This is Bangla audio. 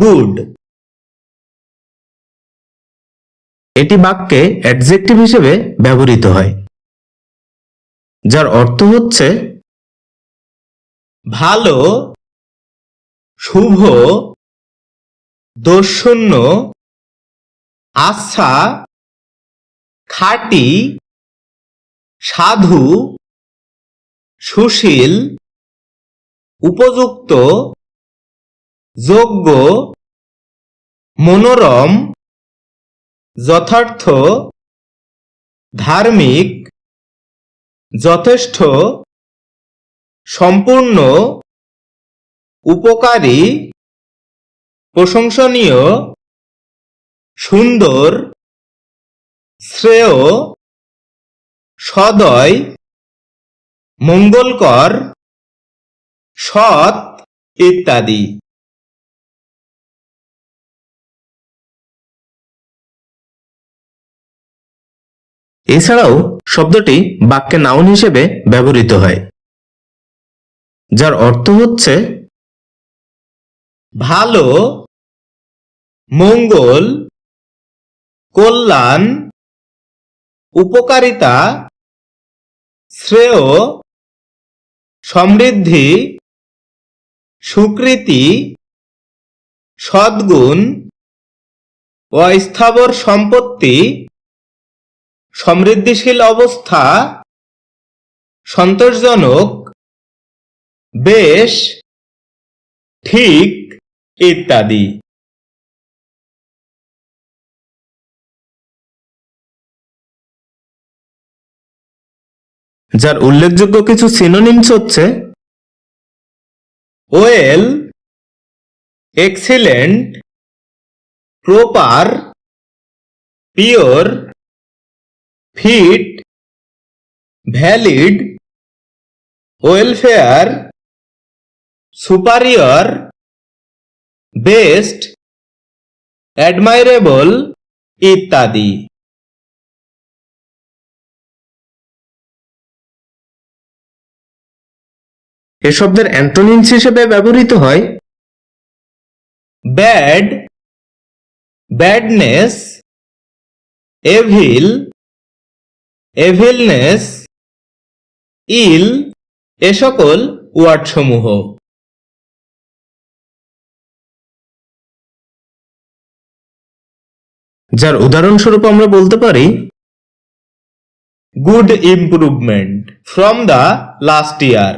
গুড এটি বাক্যে অ্যাডজেক্টিভ হিসেবে ব্যবহৃত হয়, যার অর্থ হচ্ছে ভালো, শুভ দোষশূন্য আচ্ছা খাঁটি, সাধু, সুশীল, উপযুক্ত। যোগ্য মনোরম যথার্থ ধার্মিক যথেষ্ট সম্পূর্ণ উপকারী প্রশংসনীয় সুন্দর শ্রেয় সদয় মঙ্গলকর সৎ ইত্যাদি। এছাড়াও শব্দটি বাক্যে নাউন হিসেবে ব্যবহৃত হয়, যার অর্থ হচ্ছে ভালো, মঙ্গল, কল্যাণ, উপকারিতা, শ্রেয়, সমৃদ্ধি, সুকৃতি, সদ্গুণ, অস্থাবর সম্পত্তি সমৃদ্ধিশীল অবস্থা, সন্তোষজনক, বেশ, ঠিক ইত্যাদি। যার উল্লেখযোগ্য কিছু সিনোনিমস হচ্ছে well, excellent, proper, pure fit, valid, welfare, superior, best, admirable ইত্যাদি। এ শব্দের অ্যান্টোনিমস হিসেবে ব্যবহৃত হয় bad, badness, evil evilness, ill, এ সকল ওয়ার্ড সমূহ যার উদাহরণস্বরূপ আমরা বলতে পারি, good improvement from the last year.